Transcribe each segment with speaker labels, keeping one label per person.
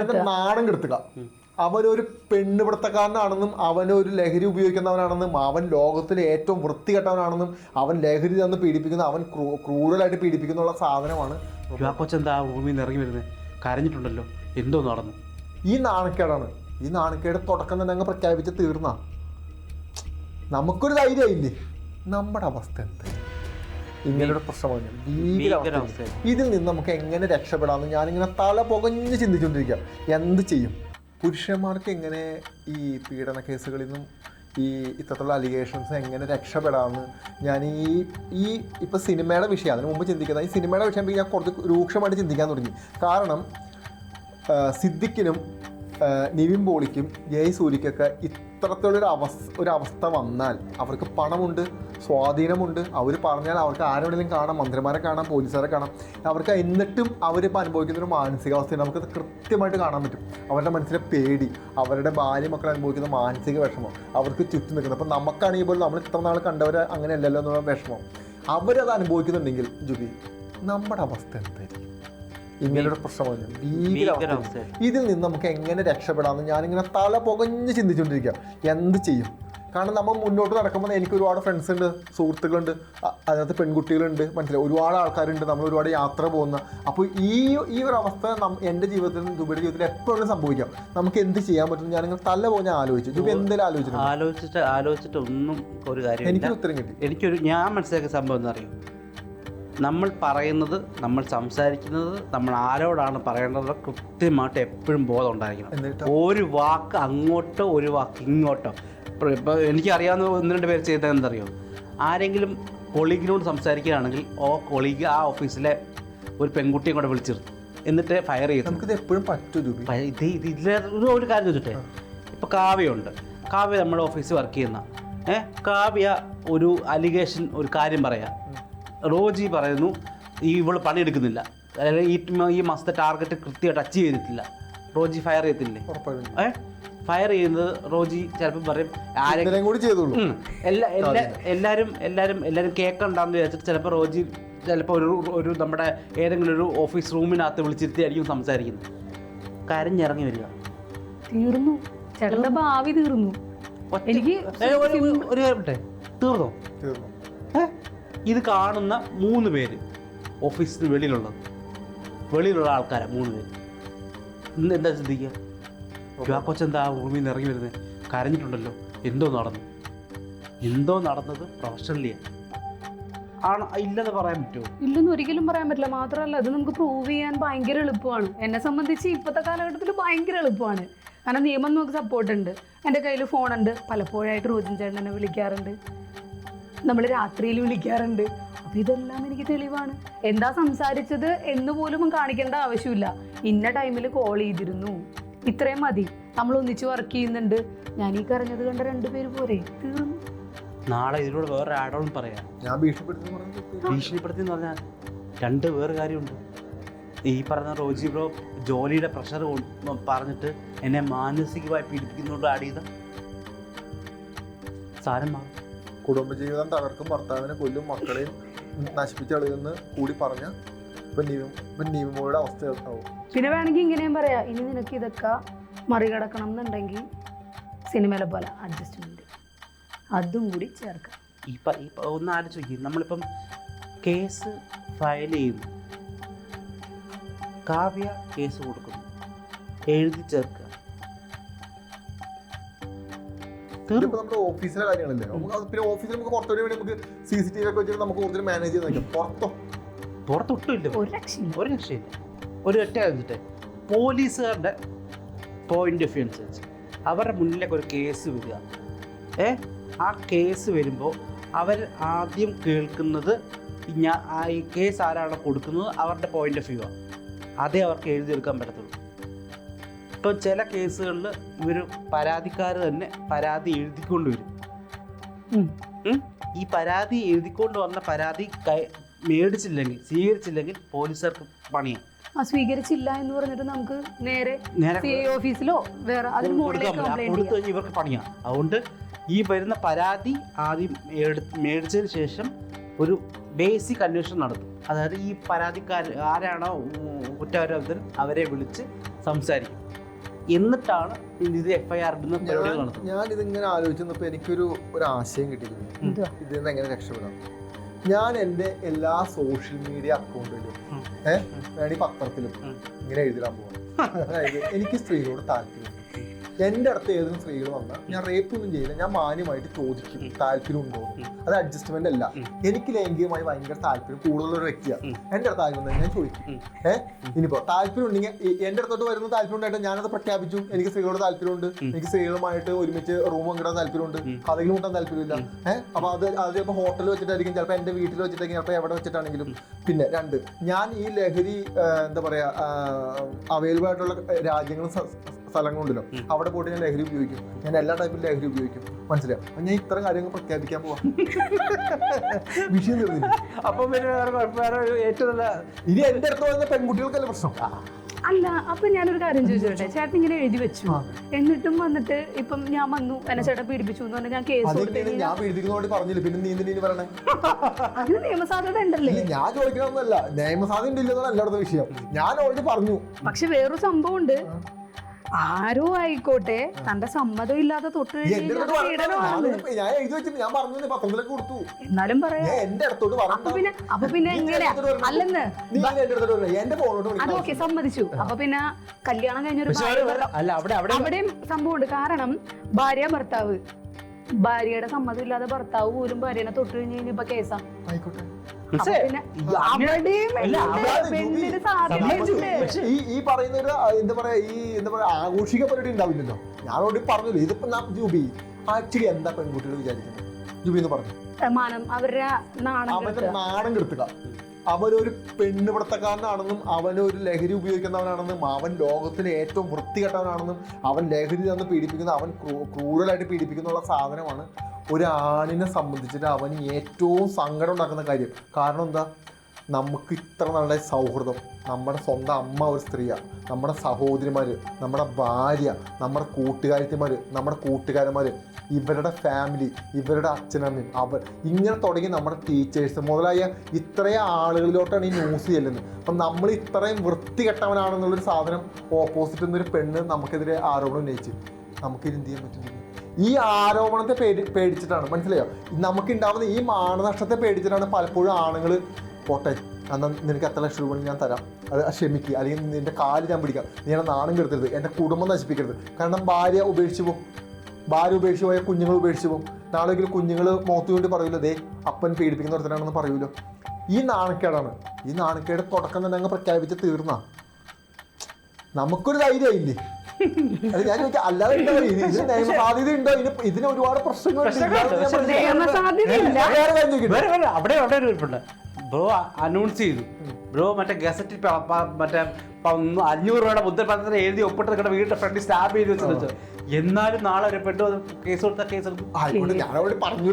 Speaker 1: അവന്റെ നാടൻ കെടുത്തുക. അവനൊരു പെണ്ണുപിടുത്തക്കാരനാണെന്നും അവനൊരു ലഹരി ഉപയോഗിക്കുന്നവനാണെന്നും അവൻ ലോകത്തിലെ ഏറ്റവും വൃത്തികെട്ടവനാണെന്നും അവൻ ലഹരി തന്ന് പീഡിപ്പിക്കുന്ന അവൻ ക്രൂ- ക്രൂരലായിട്ട് പീഡിപ്പിക്കുന്നുള്ള സാധനമാണ്
Speaker 2: ആ കൊച്ചെന്താ ഭൂമിയിൽ നിന്ന് ഇറങ്ങി വരുന്നത് കരഞ്ഞിട്ടുണ്ടല്ലോ. എന്തോ നടന്നു.
Speaker 1: ഈ നാണക്കേടാണ്. ഈ നാണക്കേട് തുടക്കം തന്നെ അങ്ങ് പ്രഖ്യാപിച്ച് തീർന്ന. നമുക്കൊരു ധൈര്യമായില്ലേ നമ്മുടെ അവസ്ഥ എന്താ? ഇങ്ങനൊരു പ്രശ്നമാണ് ഭീകര അവസ്ഥ.
Speaker 2: ഭീകരാവസ്ഥയാണ്.
Speaker 1: ഇതിൽ നിന്ന് നമുക്ക് എങ്ങനെ രക്ഷപ്പെടാമെന്ന് ഞാനിങ്ങനെ തല പുകഞ്ഞ് ചിന്തിച്ചുകൊണ്ടിരിക്കുക എന്ത് ചെയ്യും പുരുഷന്മാർക്ക് എങ്ങനെ ഈ പീഡന കേസുകളിൽ നിന്നും ഈ ഇത്തരത്തിലുള്ള അലിഗേഷൻസ് എങ്ങനെ രക്ഷപ്പെടാമെന്ന് ഞാൻ ഈ ഈ ഇപ്പോൾ സിനിമയുടെ വിഷയം അതിന് മുമ്പ് ചിന്തിക്കുന്നത് ഈ സിനിമയുടെ വിഷയം ഞാൻ കുറച്ച് രൂക്ഷമായിട്ട് ചിന്തിക്കാൻ തുടങ്ങി കാരണം സിദ്ദിക്കിനും സിദ്ദിഖിനും നിവിൻ പോളിക്കും ജയ് ഇത്തരത്തിലുള്ളൊരു അവസ്ഥ ഒരു അവസ്ഥ വന്നാൽ അവർക്ക് പണമുണ്ട് സ്വാധീനമുണ്ട്. അവർ പറഞ്ഞാൽ അവർക്ക് ആരോടെങ്കിലും കാണാം മന്ത്രിമാരെ കാണാം പോലീസുകാരെ കാണാം. അവർക്ക് എന്നിട്ടും അവരിപ്പോൾ അനുഭവിക്കുന്ന ഒരു മാനസികാവസ്ഥ നമുക്ക് കൃത്യമായിട്ട് കാണാൻ പറ്റും. അവരുടെ മനസ്സിലെ പേടി അവരുടെ ഭാര്യ മക്കൾ അനുഭവിക്കുന്ന മാനസിക വിഷമം അവർക്ക് ചുറ്റും നിൽക്കുന്നത്. അപ്പം നമുക്കാണെങ്കിൽ പോലും നമ്മൾ ഇത്ര നാൾ കണ്ടവർ അങ്ങനെയല്ലല്ലോ എന്നുള്ള വിഷമം. അവരത് അനുഭവിക്കുന്നുണ്ടെങ്കിൽ ജുബി നമ്മുടെ അവസ്ഥ എന്തായിരിക്കും? ഇങ്ങനൊരു പ്രശ്നമാണ് ഭീകര. ഇതിൽ നിന്ന് നമുക്ക് എങ്ങനെ രക്ഷപ്പെടാമെന്ന് ഞാനിങ്ങനെ തല പുകഞ്ഞ് ചിന്തിച്ചുകൊണ്ടിരിക്കുക എന്ത് ചെയ്യും? കാരണം നമ്മൾ മുന്നോട്ട് നടക്കുമ്പോൾ എനിക്ക് ഒരുപാട് ഫ്രണ്ട്സ് ഉണ്ട് സുഹൃത്തുക്കളുണ്ട് അതിനകത്ത് പെൺകുട്ടികളുണ്ട് മനസ്സിലായി? ഒരുപാട് ആൾക്കാരുണ്ട് നമ്മൾ ഒരുപാട് യാത്ര പോകുന്ന. അപ്പോൾ ഈ ഈ ഒരു അവസ്ഥ എന്റെ ജീവിതത്തിൽ ദുബൈയുടെ ജീവിതത്തിൽ എപ്പോഴും സംഭവിക്കാം. നമുക്ക് എന്ത് ചെയ്യാൻ പറ്റും ഞാനിങ്ങനെ തല പോകാൻ ആലോചിച്ചു. ദുബൈ എന്തെങ്കിലും ആലോചിച്ചു
Speaker 2: ആലോചിച്ചിട്ട് ആലോചിച്ചിട്ട് ഒന്നും ഒരു കാര്യം
Speaker 1: എനിക്ക് ഉത്തരം കിട്ടി.
Speaker 2: എനിക്കൊരു ഞാൻ മനസ്സിലാക്കിയ സംഭവം എന്ന് അറിയോ നമ്മൾ പറയുന്നത് നമ്മൾ സംസാരിക്കുന്നത് നമ്മൾ ആരോടാണ് പറയേണ്ടത് കൃത്യമായിട്ട് എപ്പോഴും ബോധം ഉണ്ടായിരിക്കണം. ഒരു വാക്ക് അങ്ങോട്ടോ ഒരു വാക്ക് ഇങ്ങോട്ടോ. ഇപ്പോൾ എനിക്കറിയാവുന്ന ഒന്ന് രണ്ട് പേര് ചെയ്തത് എന്തറിയോ? ആരെങ്കിലും കൊളീഗിനോട് സംസാരിക്കുകയാണെങ്കിൽ ഓ കൊളീഗ് ആ ഓഫീസിലെ ഒരു പെൺകുട്ടിയെ കൂടെ വിളിച്ചിരുന്നു എന്നിട്ട് ഫയർ ചെയ്തു
Speaker 1: നമുക്കിത് എപ്പോഴും പറ്റും
Speaker 2: ഇത് ഇത് ഇതിലെ ഒരു- ഒരു കാര്യം ചോദിച്ചിട്ടെ? ഇപ്പോൾ കാവ്യമുണ്ട് കാവ്യ നമ്മുടെ ഓഫീസിൽ വർക്ക് ചെയ്യുന്ന. ഏഹ് കാവ്യ ഒരു അലിഗേഷൻ ഒരു കാര്യം പറയാം. റോജി പറയുന്നു ഈ ഇവൾ പണിയെടുക്കുന്നില്ല. അല്ലെങ്കിൽ ഈ ഈ മാസത്തെ ടാർഗറ്റ് കൃത്യമായിട്ട് അച്ചീവ് ചെയ്തിട്ടില്ല. റോജി ഫയർ ചെയ്തില്ലേ
Speaker 1: ഉറപ്പായിട്ടും.
Speaker 2: ഏ? ഫയർ ചെയ്യുന്നത് റോജി ചിലപ്പോൾ പറയും
Speaker 1: ആരെങ്കിലും കൂടി ചെയ്തോളൂ.
Speaker 2: എല്ലാ എല്ലാ എല്ലാവരും എല്ലാവരും എല്ലാവരും കേൾക്കണ്ടെന്ന് വിചാരിച്ചിട്ട് ചിലപ്പോൾ റോജി ചിലപ്പോൾ ഒരു ഒരു നമ്മുടെ ഏതെങ്കിലും ഒരു ഓഫീസ് റൂമിനകത്ത് വിളിച്ചിരുത്തിയായിരിക്കും സംസാരിക്കുന്നത്. കരഞ്ഞിറങ്ങി വരിക.
Speaker 3: തീർന്നു. ചേട്ടന്റെ ഭാവി തീർന്നു. എനിക്ക്
Speaker 2: ഒരു-? തീർന്നോ?
Speaker 1: തീർന്നു?
Speaker 2: ഇത് കാണുന്ന മൂന്ന് പേര്. ഓഫീസിന് വെളിയിലുള്ളത്. വെളിയിലുള്ള ആൾക്കാരാണ് മൂന്ന് പേര്. ഇന്ന് എന്താ ചിന്തിക്കുക ആ കൊച്ചെന്താ റൂമിൽ നിന്ന് ഇറങ്ങി വരുന്നത് കരഞ്ഞിട്ടുണ്ടല്ലോ. എന്തോ നടന്നു. എന്തോ നടന്നത് പ്രൊഫഷണലിയാണ് പറയാൻ പറ്റുമോ?
Speaker 3: ഇല്ലെന്ന് ഒരിക്കലും പറയാൻ പറ്റില്ല. മാത്രമല്ല അത് നമുക്ക് പ്രൂവ് ചെയ്യാൻ ഭയങ്കര എളുപ്പമാണ്. എന്നെ സംബന്ധിച്ച് ഇപ്പോഴത്തെ കാലഘട്ടത്തിൽ ഭയങ്കര എളുപ്പമാണ്. കാരണം നിയമം നമുക്ക് സപ്പോർട്ട് ഉണ്ട്. എന്റെ കയ്യിൽ ഫോണുണ്ട് പലപ്പോഴായിട്ട് റോജൻ ചേട്ടൻ എന്നെ വിളിക്കാറുണ്ട്. നമ്മൾ രാത്രിയിൽ വിളിക്കാറുണ്ട്. അപ്പോൾ ഇതെല്ലാം എനിക്ക് തെളിവാണ്. എന്താ സംസാരിച്ചത് എന്ന് പോലും കാണിക്കേണ്ട ആവശ്യമില്ല. ഇന്ന ടൈമിൽ കോൾ ചെയ്തിരുന്നു. ഇത്രയും മതി. നമ്മൾ ഒന്നിച്ച് വർക്ക് ചെയ്യുന്നുണ്ട്. ഞാൻ ഈ കരഞ്ഞത് കണ്ട രണ്ടുപേര് പോരെ തീർന്നു.
Speaker 2: നാളെ ഇതിനോട് വേറെ ആടോളം പറയാം.
Speaker 1: ഞാൻ ഭീഷണിപ്പെടുത്തി പറഞ്ഞത്
Speaker 2: ഭീഷണിപ്പെടുത്തി എന്ന് പറഞ്ഞാൽ രണ്ട് വേറെ കാര്യമുണ്ട്. ഈ പറഞ്ഞ റോജി ബ്രോ ജോലിയുടെ പ്രഷർ പറഞ്ഞിട്ട് എന്നെ മാനസികമായി പീഡിപ്പിക്കുന്നതുകൊണ്ട് ആഡ് ചെയ്ത സാരം മാറും
Speaker 1: കുടുംബജീവിതം തകർക്കും ഭർത്താവിനെ കൊല്ലും മക്കളെയും നശിപ്പിച്ച് കളയുമെന്ന് കൂടി പറഞ്ഞ ഇപ്പൊ ഇപ്പൊ നീവമോയുടെ അവസ്ഥ ആവും
Speaker 3: പിന്നെ വേണമെങ്കിൽ ഇങ്ങനെയും പറയാം. ഇനി നിനക്ക് ഇതൊക്കെ മറികടക്കണം എന്നുണ്ടെങ്കിൽ സിനിമയിലെ പോലെ അഡ്ജസ്റ്റ്മെന്റ് അതും കൂടി ചേർക്കാം.
Speaker 2: ഈ പ ഈ പ- ഒന്ന് ആലോചിക്കും. നമ്മളിപ്പം കേസ് ഫയൽ ചെയ്യുന്നു. കാവ്യ കേസ് കൊടുക്കുന്നു. എഴുതി ചേർക്കുക.
Speaker 1: ഇതിപ്പോ നമ്മുടെ ഓഫീസിലെ കാര്യങ്ങളല്ലേ? നമുക്ക് അത് പിന്നെ ഓഫീസിൽ നമുക്ക് പുറത്തോട്ട് വേണ്ടി നമുക്ക് സി സി ടി വി ഒക്കെ വെച്ചിട്ട് നമുക്ക് കൂടുതൽ മാനേജ് ചെയ്ത് നിൽക്കാം. പുറത്തോ?
Speaker 2: പുറത്തൊട്ടുമില്ല.
Speaker 3: ഒരു രക്ഷയില്ല
Speaker 2: ഒരു രക്ഷയില്ല ഒരു ഒറ്റ പോലീസുകാരുടെ പോയിന്റ് ഓഫ് വ്യൂ അനുസരിച്ച് അവരുടെ മുന്നിലേക്ക് ഒരു കേസ് വരിക. ഏ? ആ കേസ് വരുമ്പോൾ അവർ ആദ്യം കേൾക്കുന്നത് ഞാൻ ആ ഈ കേസ് ആരാണോ കൊടുക്കുന്നത്? അവരുടെ പോയിന്റ് ഓഫ് വ്യൂ ആണ് അതേ അവർക്ക് എഴുതിയെടുക്കാൻ പറ്റത്തുള്ളൂ. ഇപ്പം ചില കേസുകളിൽ ഇവർ പരാതിക്കാർ തന്നെ പരാതി എഴുതിക്കൊണ്ട് വരും? ഈ പരാതി എഴുതിക്കൊണ്ട് വന്ന പരാതി മേടിച്ചില്ലെങ്കിൽ സ്വീകരിച്ചില്ലെങ്കിൽ പോലീസുകാർക്ക് പണിയാണ്
Speaker 3: ആ സ്വീകരിച്ചില്ല എന്ന് പറഞ്ഞിട്ട് നമുക്ക് നേരെ ഓഫീസിലോ വേറെ അതിന് മുകളിലേക്ക്
Speaker 2: കൊടുത്തു ഇവർക്ക് പണിയാണ് അതുകൊണ്ട് ഈ വരുന്ന പരാതി ആദ്യം മേടിച്ചതിന് ശേഷം ഒരു ബേസിക് അന്വേഷണം നടത്തും. അതായത് ഈ പരാതിക്കാർ ആരാണോ കുറ്റവാരോപിതൻ അവരെ വിളിച്ച് സംസാരിക്കും. എന്നിട്ടാണ് ഇത് എഫ് ഐ ആർ ഇടുന്ന പരിപാടികൾ നടത്തുന്നത്.
Speaker 1: ഞാൻ ഇതിങ്ങനെ ആലോചിച്ചു എനിക്കൊരു ഒരു ആശയം കിട്ടിയിരുന്നു ഇതിൽ നിന്ന് എങ്ങനെ രക്ഷപ്പെടാം? ഞാൻ എന്റെ എല്ലാ സോഷ്യൽ മീഡിയ അക്കൗണ്ടിലും. ഏഹ് വേണമെങ്കിൽ പത്രത്തിലും ഇങ്ങനെ എഴുതിടാൻ പോകണം അതായത് എനിക്ക് സ്ത്രീകളോട് താല്പര്യം എന്റെ അടുത്ത് ഏതെങ്കിലും സ്ത്രീകൾ വന്നാൽ ഞാൻ റേപ്പ് ഒന്നും ചെയ്യില്ല. ഞാൻ മാന്യമായിട്ട് ചോദിക്കും താല്പര്യം ഉണ്ടോ അത് അഡ്ജസ്റ്റ്മെന്റ് അല്ല. എനിക്ക് ലൈംഗികമായി ഭയങ്കര താല്പര്യം കൂടുതലുള്ള ഒരു വ്യക്തിയാണ്
Speaker 2: എന്റെ
Speaker 1: എന്റെ അടുത്ത് ആരും വന്നാൽ ഞാൻ ചോദിക്കും. ഏഹ് ഇനിയിപ്പോ താല്പര്യം ഉണ്ടെങ്കിൽ എന്റെ എന്റെ അടുത്തോട്ട് വരുന്ന താല്പര്യം ഉണ്ടായിട്ട് ഞാനത് പ്രഖ്യാപിച്ചു. എനിക്ക് സ്ത്രീകളോട് താല്പര്യമുണ്ട്. എനിക്ക് സ്ത്രീകളുമായിട്ട് ഒരുമിച്ച് റൂം പങ്കിടാൻ താല്പര്യമുണ്ട്. കഥകൾ കൂട്ടാൻ താല്പര്യമില്ല. ഏഹ് അപ്പൊ അത് അത് ചിലപ്പോൾ ഹോട്ടലിൽ വെച്ചിട്ടായിരിക്കും ചിലപ്പോൾ എന്റെ വീട്ടിൽ വെച്ചിട്ടായിരിക്കും ചിലപ്പോൾ എവിടെ വെച്ചിട്ടാണെങ്കിലും. പിന്നെ രണ്ട് ഞാൻ ഈ ലഹരി എന്താ പറയാ അവൈലബിൾ ആയിട്ടുള്ള രാജ്യങ്ങളും സ- സ്ഥലങ്ങളുണ്ടല്ലോ അവിടെ പോയിട്ട് ഞാൻ ലഹരി ഉപയോഗിക്കും. ഞാൻ എല്ലാ ടൈപ്പിലും ലഹരി ഉപയോഗിക്കും. മനസ്സിലായോ? അപ്പൊ ഞാൻ ഇത്തരം കാര്യങ്ങൾ പ്രഖ്യാപിക്കാൻ പോവാം. വിഷയം തീർന്നില്ല.
Speaker 2: അപ്പം പിന്നെ വേറെ കുഴപ്പം- ഏറ്റവും നല്ല
Speaker 1: ഇനി എന്റെ അടുത്ത് വന്ന പെൺകുട്ടികൾക്കല്ല പ്രശ്നം?
Speaker 3: അല്ല അപ്പൊ ഞാനൊരു കാര്യം ചോദിച്ചോട്ടെ? ചേട്ടൻ ഇങ്ങനെ എഴുതി വെച്ചു. എന്നിട്ടും വന്നിട്ട് ഇപ്പം ഞാൻ വന്നു. എന്നെ ചേട്ടൻ പീഡിപ്പിച്ചു എന്ന് പറഞ്ഞാൽ ഞാൻ കേസ്
Speaker 1: ഞാൻ പീഡിപ്പിക്കുന്നതോട് പറഞ്ഞില്ല? പിന്നെ നീ എന്തിനീ പറയണേ?
Speaker 3: അതിന് നിയമസാധ്യത ഉണ്ടല്ലേ?
Speaker 1: ഞാൻ ചോദിക്കണമെന്നല്ല നിയമസാധ്യത ഉണ്ടില്ലെന്നാണ് എല്ലായിടത്തും വിഷയം. ഞാൻ ഓൾറെഡി പറഞ്ഞു.
Speaker 3: പക്ഷെ വേറൊരു സംഭവം ഉണ്ട് ആരോ ആയിക്കോട്ടെ തന്റെ സമ്മതം ഇല്ലാതെ തൊട്ട് കഴിഞ്ഞാൽ
Speaker 1: പറഞ്ഞില്ല. ഞാൻ- ഞാൻ എഴുതി വെച്ചിട്ട് ഞാൻ പറഞ്ഞു പത്രത്തിലേക്ക് കൊടുത്തു.
Speaker 3: എന്നാലും പറയാ.
Speaker 1: ഞാൻ എന്റെ അടുത്തോട്ട്
Speaker 3: അപ്പൊ
Speaker 1: പറഞ്ഞു
Speaker 3: പിന്നെ അപ്പൊ പിന്നെ എങ്ങനെയാ? അല്ലെന്ന്.
Speaker 1: നീ എന്റെ അടുത്തോട്ട് പറഞ്ഞു എന്റെ ഫോണോട്ട്
Speaker 3: അത്
Speaker 1: വിളിക്കണം
Speaker 3: ഓക്കെ സമ്മതിച്ചു. അപ്പൊ പിന്നെ കല്യാണം കഴിഞ്ഞൊരു
Speaker 2: പക്ഷെ
Speaker 3: ഭാര്യ
Speaker 2: അവർ അല്ല അവിടെ അവിടെ
Speaker 3: അവിടെയും സംഭവമുണ്ട്. കാരണം ഭാര്യ ഭർത്താവ്. ഭാര്യയുടെ സമ്മതം ഇല്ലാതെ ഭർത്താവ് പോലും ഭാര്യനെ തൊട്ട് കഴിഞ്ഞ് കഴിഞ്ഞാൽ ഇപ്പൊ കേസാ.
Speaker 1: ആയിക്കോട്ടെ.
Speaker 3: അവിടെയും പെണ്ണിന്. സാധ്യതയുണ്ട്.
Speaker 1: പക്ഷേ ഈ ഈ പറയുന്ന ഒരു എന്താ പറയാ ഈ എന്താ പറയാ ആഘോഷിക പരിപാടി ഉണ്ടാവില്ലല്ലോ. ഞാൻ ഓടി പറഞ്ഞല്ലോ ഇതിപ്പോ നാം ജൂബി ആക്ച്വലി എന്താ പെൺകുട്ടികൾ വിചാരിക്കുന്നത്? ജൂബി എന്ന് പറഞ്ഞു.
Speaker 3: മാനം അവരുടെ നാണം കെടുത്തുക.
Speaker 1: നാണം കെടുത്തുക. അവനൊരു പെണ്ണുപിടുത്തക്കാരനാണെന്നും അവനൊരു ലഹരി ഉപയോഗിക്കുന്നവനാണെന്നും അവൻ ലോകത്തിലെ ഏറ്റവും വൃത്തികെട്ടവനാണെന്നും അവൻ ലഹരി തന്ന് പീഡിപ്പിക്കുന്ന അവൻ ക്രൂ- ക്രൂരലായിട്ട് പീഡിപ്പിക്കുന്നുള്ള സാധനമാണ് ഒരു ആണിനെ സംബന്ധിച്ചിട്ട് അവന് ഏറ്റവും സങ്കടം ഉണ്ടാക്കുന്ന കാര്യം. കാരണം എന്താ? നമുക്ക് ഇത്ര നല്ല സൗഹൃദം. നമ്മുടെ സ്വന്തം അമ്മ ഒരു സ്ത്രീയാണ് നമ്മുടെ സഹോദരിമാർ നമ്മുടെ ഭാര്യ നമ്മുടെ കൂട്ടുകാരിമാർ നമ്മുടെ കൂട്ടുകാരന്മാർ ഇവരുടെ ഫാമിലി ഇവരുടെ അച്ഛനമ്മയും അവർ ഇങ്ങനെ തുടങ്ങി നമ്മുടെ ടീച്ചേഴ്സ് മുതലായ ഇത്രയും ആളുകളിലോട്ടാണ് ഈ ന്യൂസ് ചെല്ലുന്നത്. അപ്പം നമ്മൾ ഇത്രയും വൃത്തികെട്ടവനാണെന്നുള്ളൊരു സാധനം ഓപ്പോസിറ്റ് നിന്നൊരു പെണ്ണ് നമുക്കെതിരെ ആരോപണം ഉന്നയിച്ച്. നമുക്കിത് എന്ത് ചെയ്യാൻ പറ്റുന്നില്ല ഈ ആരോപണത്തെ പേടി പേടിച്ചിട്ടാണ്. മനസ്സിലായോ? നമുക്കുണ്ടാവുന്ന ഈ മാനനഷ്ടത്തെ പേടിച്ചിട്ടാണ് പലപ്പോഴും ആണുങ്ങൾ പോട്ടെ എന്നാൽ നിനക്ക് എത്ര ലക്ഷം രൂപ ഞാൻ തരാം. അത് ക്ഷമിക്കുക അല്ലെങ്കിൽ നിന്റെ കാൽ ഞാൻ പിടിക്കാം. നീ എന്നെ നാണം കെടുത്തരുത്. എന്റെ കുടുംബം നശിപ്പിക്കരുത്. കാരണം ഭാര്യ ഉപേക്ഷിച്ചു പോകും. ഭാര്യ ഉപേക്ഷിച്ച് പോയ കുഞ്ഞുങ്ങൾ ഉപേക്ഷിച്ച് പോകും. നാളെ ഒരിക്കലും കുഞ്ഞുങ്ങൾ മുഖത്തു കൊണ്ട് പറയൂലോ ദേ അപ്പൻ പീഡിപ്പിക്കുന്ന ഒരുത്തനാണെന്ന് പറയൂലോ? ഈ നാണക്കേടാണ്. ഈ നാണക്കേട് തുടക്കം തന്നെ അങ്ങ് പ്രഖ്യാപിച്ച് തീർന്ന. നമുക്കൊരു ധൈര്യമായില്ലേ? അത് ഞാൻ ചോദിക്കാം. അല്ലാതെ ഉണ്ടോ ഇതിന് നിയമ സാധ്യത ഉണ്ടോ ഇതിന് ഇതിന് ഒരുപാട് പ്രശ്നങ്ങളുണ്ട്.
Speaker 2: അവിടെ അവിടെ ഒരു ബ്രോ അനൗൺസ് ചെയ്തു. ബ്രോ മറ്റേ ഗസറ്റിൽ മറ്റേ അഞ്ഞൂറ് രൂപയുടെ മുദ്രപത്രത്തിൽ എഴുതി ഒപ്പിട്ട് നിങ്ങളുടെ വീടിന്റെ ഫ്രണ്ടിൽ സ്റ്റാമ്പ് ചെയ്ത് വെച്ചു. എന്നാലും നാളെ ഒരു പെട്ടു കേസ് കൊടുത്ത കേസ്
Speaker 1: ആയിക്കോട്ടെ പറഞ്ഞു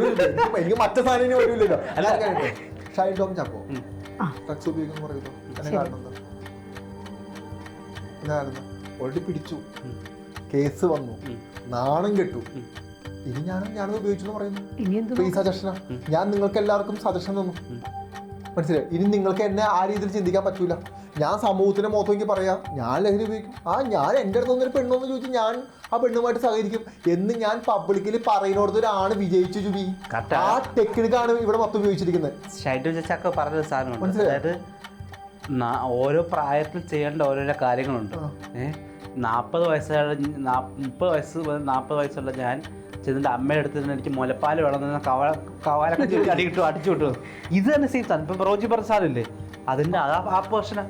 Speaker 1: എനിക്ക് മറ്റേ സാധനം വരില്ലല്ലോ. അല്ല ഷൈൻ ടോം ചാക്കോ
Speaker 3: ആ.
Speaker 1: ഡ്രഗ്സ് ഉപയോഗിക്കുന്നു പറയുന്നു. അതിന് കാരണം എന്താ എന്താ ഓൾറെഡി പിടിച്ചു. കേസ് വന്നു. നാണം കെട്ടു. ഇനി ഞാനും ഞാനത് ഉപയോഗിച്ചു എന്ന് പറയുന്നു. സജഷനാ ഞാൻ നിങ്ങൾക്ക് എല്ലാവർക്കും സജഷൻ തന്നു. മനസ്സിലായി? ഇനി നിങ്ങൾക്ക് എന്നെ ആ രീതിയിൽ ചിന്തിക്കാൻ പറ്റൂല. ഞാൻ സമൂഹത്തിന്റെ മുഖത്ത് എനിക്ക് പറയാം ഞാൻ ലഹരി ഉപയോഗിക്കും. ആ ഞാൻ എന്റെ അടുത്ത് ഒരു പെണ്ണെന്ന് ചോദിച്ചു ഞാൻ ആ പെണ്ണുമായിട്ട് സഹകരിക്കും എന്ന് ഞാൻ പബ്ലിക്കിൽ പറയുന്നോടത്ത് ഒരാണ് വിജയിച്ചു ചുബി ആ ടെക്നിക്കാണ് ഇവിടെ മൊത്തം ഉപയോഗിച്ചിരിക്കുന്നത്.
Speaker 2: ഷൈറ്റു ചക്ക പറഞ്ഞ സാധനമുണ്ട്. അതായത് ഓരോ പ്രായത്തിൽ ചെയ്യേണ്ട ഓരോരോ കാര്യങ്ങളുണ്ട്. ഏഹ് നാൽപ്പത് വയസ്സുള്ള നാൽപ്പത് വയസ്സ് നാൽപ്പത് വയസ്സുള്ള ഞാൻ ചെന്നിട്ട് അമ്മയുടെ അടുത്ത് നിന്ന് എനിക്ക് മുലപ്പാൽ വേണം എന്ന് കവാ കവാലൊക്കെ ചുറ്റി അടി കിട്ടും അടിച്ചു കിട്ടും ഇത് തന്നെ സെയിം സാധനം ഇപ്പം റോജി സാധനമില്ലേ? അതിന്റെ അതാ ആ പോർഷനാ.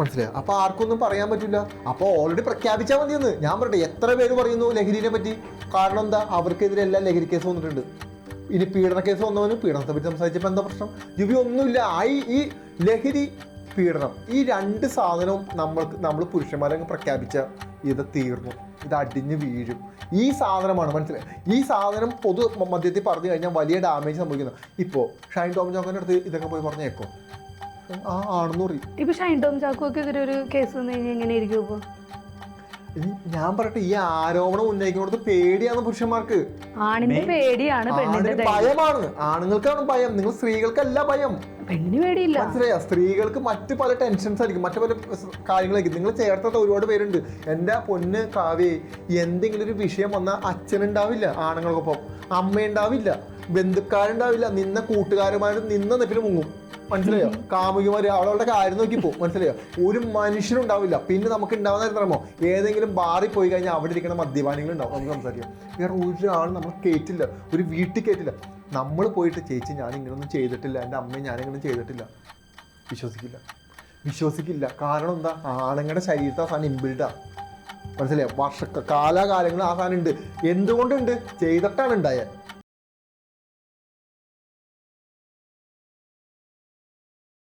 Speaker 1: മനസ്സിലായി? അപ്പൊ ആർക്കൊന്നും പറയാൻ പറ്റില്ല. അപ്പൊ ഓൾറെഡി പ്രഖ്യാപിച്ചാൽ മതിയെന്ന്. ഞാൻ പറയട്ടെ എത്ര പേര് പറയുന്നു ലഹരിനെ പറ്റി? കാരണം എന്താ? അവർക്കെതിരെ എല്ലാം ലഹരി കേസ് വന്നിട്ടുണ്ട്. ഇനി പീഡന കേസ് വന്നവന് പീഡനത്തെ പറ്റി സംസാരിച്ചപ്പോൾ എന്താ പ്രശ്നം? ജുബി ഒന്നുമില്ല. ആ ഈ- ഈ ലഹരി പീഡനം. ഈ രണ്ട് സാധനവും നമ്മൾക്ക് നമ്മൾ പുരുഷന്മാരങ്ങ് പ്രഖ്യാപിച്ച ഇത് തീർന്നു. ഇത് അടിഞ്ഞ് വീഴും. ഈ സാധനമാണ് മനസ്സിലായി? ഈ സാധനം പൊതു മദ്യത്തിൽ പറഞ്ഞു കഴിഞ്ഞാൽ വലിയ ഡാമേജ് സംഭവിക്കുന്നു. ഇപ്പോൾ ഷൈൻ ടോം ജോക്കന്റെ അടുത്ത് ഇതൊക്കെ പോയി പറഞ്ഞേക്കോ? ആ ആണെന്ന് പറയും.
Speaker 3: ഇപ്പൊ ഷൈൻ ടോം ചാക്കോക്ക് എതിരെ ഒരു കേസ് വന്നു കഴിഞ്ഞാൽ എങ്ങനെയായിരിക്കും ഇപ്പൊ?
Speaker 1: ഇനി ഞാൻ പറയട്ടെ ഈ ആരോപണം ഉന്നയിക്കുന്നിടത്ത് പേടിയാണ് പുരുഷന്മാർക്ക്.
Speaker 3: ആണിന്റെ പേടിയാണ് പെണ്ണിന്റെ
Speaker 1: ഭയമാണ്. ആണുങ്ങൾക്കാണ് ഭയം. നിങ്ങൾ സ്ത്രീകൾക്കല്ല ഭയം.
Speaker 3: പെണ്ണിന് പേടിയില്ല.
Speaker 1: മനസ്സിലായോ? സ്ത്രീകൾക്ക് മറ്റു പല ടെൻഷൻസ് ആയിരിക്കും. മറ്റു പല കാര്യങ്ങളായിരിക്കും. നിങ്ങൾ ചേർത്തത് ഒരുപാട് പേരുണ്ട്. എന്റെ പൊന്ന് കാവ്യ എന്തെങ്കിലും ഒരു വിഷയം വന്നാൽ അച്ഛനുണ്ടാവില്ല ആണുങ്ങൾക്കൊപ്പം. അമ്മയുണ്ടാവില്ല. ബന്ധുക്കാരുണ്ടാവില്ല. നിന്ന കൂട്ടുകാരുമാരും നിന്ന നെപ്പിൽ മുങ്ങും. മനസ്സിലായോ? കാമുകിമാര് അവളവളുടെ കാര്യം നോക്കി പോകും മനസ്സിലായോ? ഒരു മനുഷ്യനുണ്ടാവില്ല പിന്നെ നമുക്ക് ഉണ്ടാവുന്ന തരമോ ഏതെങ്കിലും ബാറിൽ പോയി കഴിഞ്ഞാൽ അവിടെ ഇരിക്കുന്ന മദ്യപാനികൾ ഉണ്ടാവും നമുക്ക് സംസാരിക്കാം. വേറെ ഒരാൾ നമ്മൾ കയറ്റില്ല ഒരു വീട്ടിൽ കയറ്റില്ല നമ്മൾ പോയിട്ട് ചേച്ചി ഞാൻ ഇങ്ങനൊന്നും ചെയ്തിട്ടില്ല. എന്റെ അമ്മയും ഞാൻ ഇങ്ങനെ ചെയ്തിട്ടില്ല. വിശ്വസിക്കില്ല. വിശ്വസിക്കില്ല. കാരണം എന്താ? ആണുങ്ങളുടെ ശരീരത്തെ ആ സാധനം ഇമ്പിൾഡാണ് മനസ്സിലായോ? വർഷ കാലാകാലങ്ങൾ ആ സാധനം ഉണ്ട്. എന്തുകൊണ്ടുണ്ട്? ചെയ്തിട്ടാണ് ഉണ്ടായത്.